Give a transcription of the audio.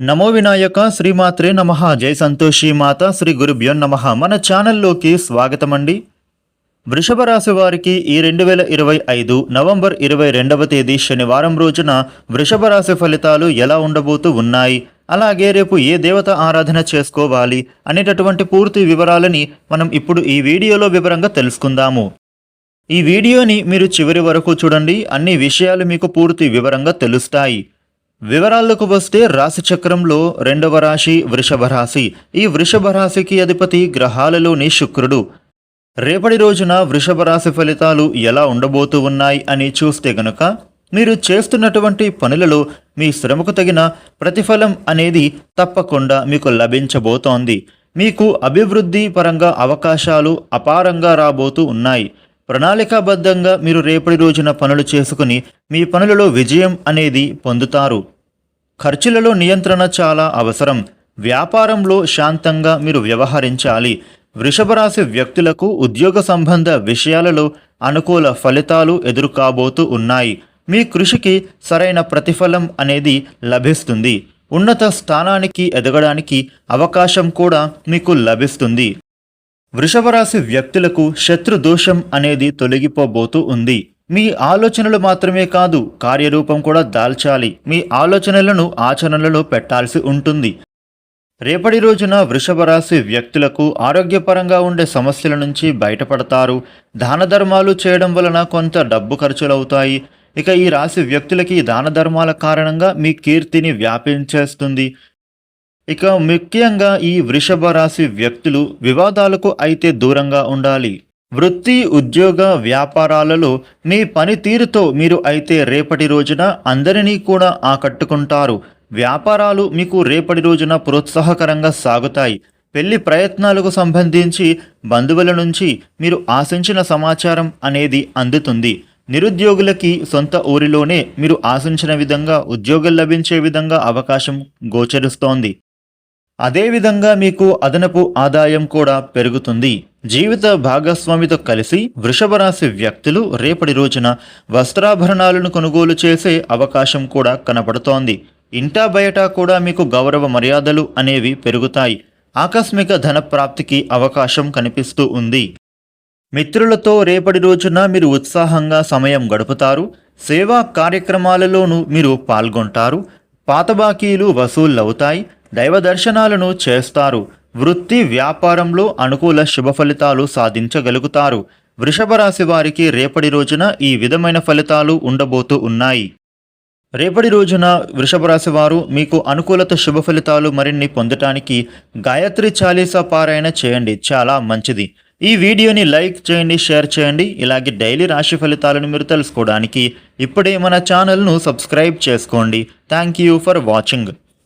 నమో వినాయక శ్రీమాత్రే నమ. జై సంతోషి మాత శ్రీ గురుభ్యో నమ. మన ఛానల్లోకి స్వాగతమండి. వృషభ రాశి వారికి ఈ రెండు వేల ఇరవై ఐదు నవంబర్ ఇరవై రెండవ తేదీ శనివారం రోజున వృషభ రాశి ఫలితాలు ఎలా ఉండబోతూ ఉన్నాయి? అలాగే రేపు ఏ దేవత ఆరాధన చేసుకోవాలి? అనేటటువంటి పూర్తి వివరాలని మనం ఇప్పుడు ఈ వీడియోలో వివరంగా తెలుసుకుందాము. ఈ వీడియోని మీరు చివరి వరకు చూడండి. అన్ని విషయాలు మీకు పూర్తి వివరంగా తెలుస్తాయి. వివరాలకు వస్తే రాశి చక్రంలో రెండవ రాశి వృషభ రాశి. ఈ వృషభ రాశికి అధిపతి గ్రహాలలోని శుక్రుడు. రేపటి రోజున వృషభ రాశి ఫలితాలు ఎలా ఉండబోతూ ఉన్నాయి అని చూస్తే గనుక మీరు చేస్తున్నటువంటి పనులలో మీ శ్రమకు తగిన ప్రతిఫలం అనేది తప్పకుండా మీకు లభించబోతోంది. మీకు అభివృద్ధి పరంగా అవకాశాలు అపారంగా రాబోతూ ఉన్నాయి. ప్రణాళికాబద్ధంగా మీరు రేపటి రోజున పనులు చేసుకుని మీ పనులలో విజయం అనేది పొందుతారు. ఖర్చులలో నియంత్రణ చాలా అవసరం. వ్యాపారంలో శాంతంగా మీరు వ్యవహరించాలి. వృషభరాశి వ్యక్తులకు ఉద్యోగ సంబంధ విషయాలలో అనుకూల ఫలితాలు ఎదురుకాబోతూ ఉన్నాయి. మీ కృషికి సరైన ప్రతిఫలం అనేది లభిస్తుంది. ఉన్నత స్థానానికి ఎదగడానికి అవకాశం కూడా మీకు లభిస్తుంది. వృషభరాశి వ్యక్తులకు శత్రు దోషం అనేది తొలగిపోబోతూ ఉంది. మీ ఆలోచనలు మాత్రమే కాదు కార్యరూపం కూడా దాల్చాలి. మీ ఆలోచనలను ఆచరణలో పెట్టాల్సి ఉంటుంది. రేపటి రోజున వృషభరాశి వ్యక్తులకు ఆరోగ్యపరంగా ఉండే సమస్యల నుంచి బయటపడతారు. దాన ధర్మాలు చేయడం వలన కొంత డబ్బు ఖర్చులవుతాయి. ఇక ఈ రాశి వ్యక్తులకి దాన ధర్మాల కారణంగా మీ కీర్తిని వ్యాపించేస్తుంది. ఇక ముఖ్యంగా ఈ వృషభ రాశి వ్యక్తులు వివాదాలకు అయితే దూరంగా ఉండాలి. వృత్తి ఉద్యోగ వ్యాపారాలలో మీ పనితీరుతో మీరు అయితే రేపటి రోజున అందరినీ కూడా ఆకట్టుకుంటారు. వ్యాపారాలు మీకు రేపటి రోజున ప్రోత్సాహకరంగా సాగుతాయి. పెళ్ళి ప్రయత్నాలకు సంబంధించి బంధువుల నుంచి మీరు ఆశించిన సమాచారం అనేది అందుతుంది. నిరుద్యోగులకి సొంత ఊరిలోనే మీరు ఆశించిన విధంగా ఉద్యోగం లభించే విధంగా అవకాశం గోచరిస్తోంది. అదేవిధంగా మీకు అదనపు ఆదాయం కూడా పెరుగుతుంది. జీవిత భాగస్వామితో కలిసి వృషభ రాశి వ్యక్తులు రేపటి రోజున వస్త్రాభరణాలను కొనుగోలు చేసే అవకాశం కూడా కనపడుతోంది. ఇంటా బయట కూడా మీకు గౌరవ మర్యాదలు అనేవి పెరుగుతాయి. ఆకస్మిక ధన ప్రాప్తికి అవకాశం కనిపిస్తూ ఉంది. మిత్రులతో రేపటి రోజున మీరు ఉత్సాహంగా సమయం గడుపుతారు. సేవా కార్యక్రమాలలోనూ మీరు పాల్గొంటారు. పాత బాకీలు వసూళ్ళవుతాయి. దైవ దర్శనాలను చేస్తారు. వృత్తి వ్యాపారంలో అనుకూల శుభ ఫలితాలు సాధించగలుగుతారు. వృషభ రాశి వారికి రేపటి రోజున ఈ విధమైన ఫలితాలు ఉండబోతూ ఉన్నాయి. రేపటి రోజున వృషభ రాశి వారు మీకు అనుకూలత శుభ ఫలితాలు మరిన్ని పొందటానికి గాయత్రి చాలీసా పారాయణ చేయండి. చాలా మంచిది. ఈ వీడియోని లైక్ చేయండి షేర్ చేయండి. ఇలాగే డైలీ రాశి ఫలితాలను మీరు తెలుసుకోవడానికి ఇప్పుడే మన ఛానల్ను సబ్స్క్రైబ్ చేసుకోండి. Thank you for watching.